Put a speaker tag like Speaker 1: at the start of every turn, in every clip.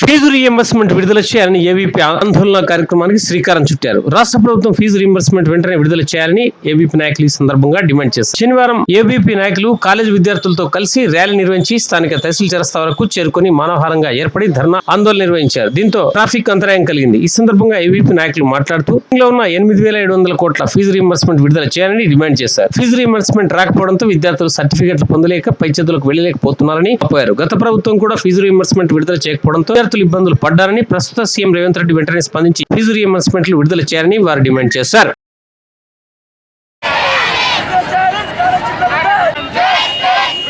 Speaker 1: Fee reimbursement విడుదల చేయాలని AVP ఆందోళన కార్యక్రమానికి శ్రీకారం చుట్టారు. రాష్ట్ర ప్రభుత్వం ఫీజు రీఎంబర్స్మెంట్ వెంటనే విడుదల చేయాలని ఏబీపీ నాయకులు ఈ సందర్భంగా డిమాండ్ చేశారు. శనివారం ఏబీపీ నాయకులు కాలేజ్ విద్యార్థులతో కలిసి ర్యాలీ నిర్వహించి స్థానిక తహసీల్ చరస్తా వరకు చేరుకుని మానవహారంగా ఏర్పడి ధర్నా ఆందోళన నిర్వహించారు. దీంతో ట్రాఫిక్ అంతరాయం కలిగింది. ఈ సందర్భంగా ఏబీపీ నాయకులు మాట్లాడుతూ లో ఉన్న ఎనిమిది వేల ఏడు వందల కోట్ల ఫీజు రీఎంబర్స్మెంట్ విడుదల చేయాలని డిమాండ్ చేశారు. ఫీజు రీఎంబర్స్మెంట్ రాకపోవడంతో విద్యార్థులు సర్టిఫికెట్లు పొందలేక పై చదువులకు వెళ్ళలేకపోతున్నారని చెప్పారు గత ప్రభుత్వం కూడా ఫీజు రీఎంబర్స్మెంట్ విడుదల చేయకపోవడంతో విద్యార్థులు ఇబ్బందులు పడ్డారని ప్రస్తుత సీఎం రేవంత్ రెడ్డి వెంటనే స్పందించి ఫీజు రీఎంబర్స్మెంట్లు విడుదల చేయాలని వారు డిమాండ్ చేశారు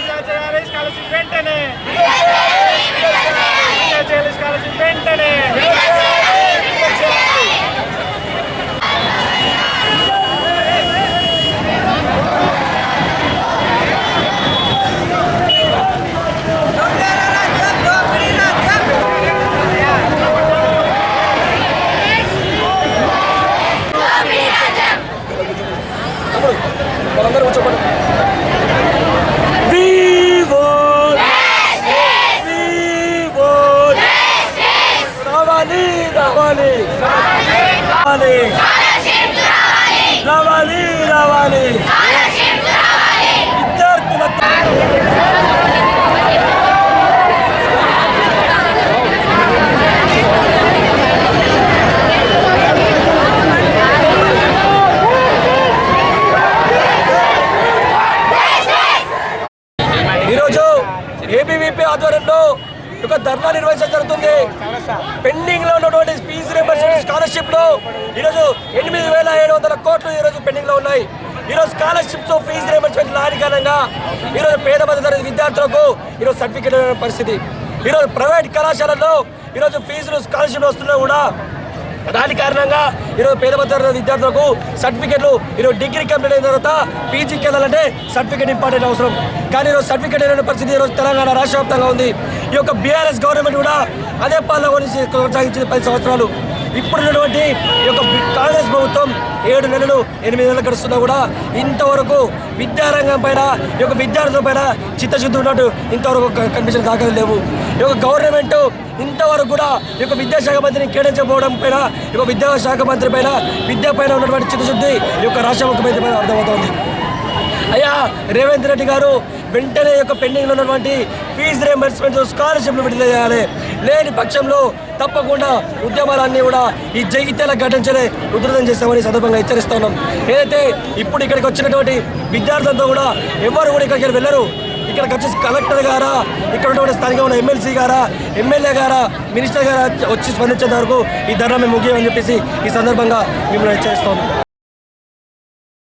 Speaker 2: విడుదల చేయాలి స్కాలర్షిప్ వెంటనే విడుదల చేయాలి స్కాలర్షిప్ వెంటనే Vivo! Vivo! రావాలి రావాలి రావాలి రావాలి రావాలి విద్యార్థుల ఈరోజు ఏబీవీపీ ఆధ్వర్యంలో యొక్క ధర్నా నిర్వహించడం జరుగుతుంది. పెండింగ్లో ఉన్నటువంటి ఫీజు రియంబర్స్మెంట్ స్కాలర్షిప్లో ఈరోజు ఎనిమిది వేల ఏడు వందల కోట్లు ఈరోజు పెండింగ్లో ఉన్నాయి. ఈరోజు స్కాలర్షిప్స్ ఫీజు రియంబర్స్మెంట్ లాని కారణంగా ఈరోజు పేద మధ్యతరగతి విద్యార్థులకు ఈరోజు సర్టిఫికేట్ పరిస్థితి. ఈరోజు ప్రైవేట్ కళాశాలలో ఈరోజు ఫీజులు స్కాలర్షిప్ వస్తున్నా కూడా దాని కారణంగా ఈరోజు పేద మధ్యతరగతి విద్యార్థులకు సర్టిఫికెట్లు ఈరోజు డిగ్రీ కంప్లీట్ అయిన తర్వాత పీజీకి వెళ్ళాలంటే సర్టిఫికెట్ ఇంపార్టెంట్ అవసరం. కానీ ఈరోజు సర్టిఫికెట్ అయిన పరిస్థితి ఈరోజు తెలంగాణ రాష్ట్ర వ్యాప్తంగా ఉంది. ఈ యొక్క బీఆర్ఎస్ గవర్నమెంట్ కూడా అదే పాలన కొనసాగించింది పది సంవత్సరాలు. ఇప్పుడు ఉన్నటువంటి ఈ యొక్క కాంగ్రెస్ ప్రభుత్వం ఏడు నెలలు ఎనిమిది నెలలు గడుస్తున్నా కూడా ఇంతవరకు విద్యారంగం పైన ఈ యొక్క విద్యార్థుల పైన చిత్తశుద్ధి ఉన్నట్టు ఇంతవరకు కనిపించిన దాఖలు లేవు. ఈ యొక్క గవర్నమెంట్ ఇంతవరకు కూడా ఈ యొక్క విద్యాశాఖ మంత్రిని కేటాయించకపోవడం పైన ఈ యొక్క విద్యాశాఖ మంత్రి పైన విద్య పైన ఉన్నటువంటి చిత్తశుద్ధి ఈ యొక్క రాష్ట్ర ముఖ్యమంత్రి పైన అర్థమవుతోంది. అయ్యా రేవంత్ రెడ్డి గారు వెంటనే యొక్క పెండింగ్లో ఉన్నటువంటి ఫీజు రియంబర్స్మెంట్ స్కాలర్షిప్లు విడుదల చేయాలి. లేని పక్షంలో తప్పకుండా ఉద్యమాలన్నీ కూడా ఈ జగిత్యాల ఘటించలే ఉధృతం చేస్తామని సందర్భంగా హెచ్చరిస్తా ఉన్నాం. ఏదైతే ఇప్పుడు ఇక్కడికి వచ్చినటువంటి విద్యార్థులతో కూడా ఎవరు కూడా ఇక్కడికి వెళ్ళరు. ఇక్కడికి వచ్చేసి కలెక్టర్ గారా ఇక్కడ ఉన్నటువంటి స్థానికంగా ఉన్న ఎమ్మెల్సీ గారా ఎమ్మెల్యే గారా మినిస్టర్ గారా వచ్చి స్పందించేంత వరకు ఈ ధర్నా మేము ముగియమని చెప్పేసి ఈ సందర్భంగా మిమ్మల్ని హెచ్చరిస్తాం.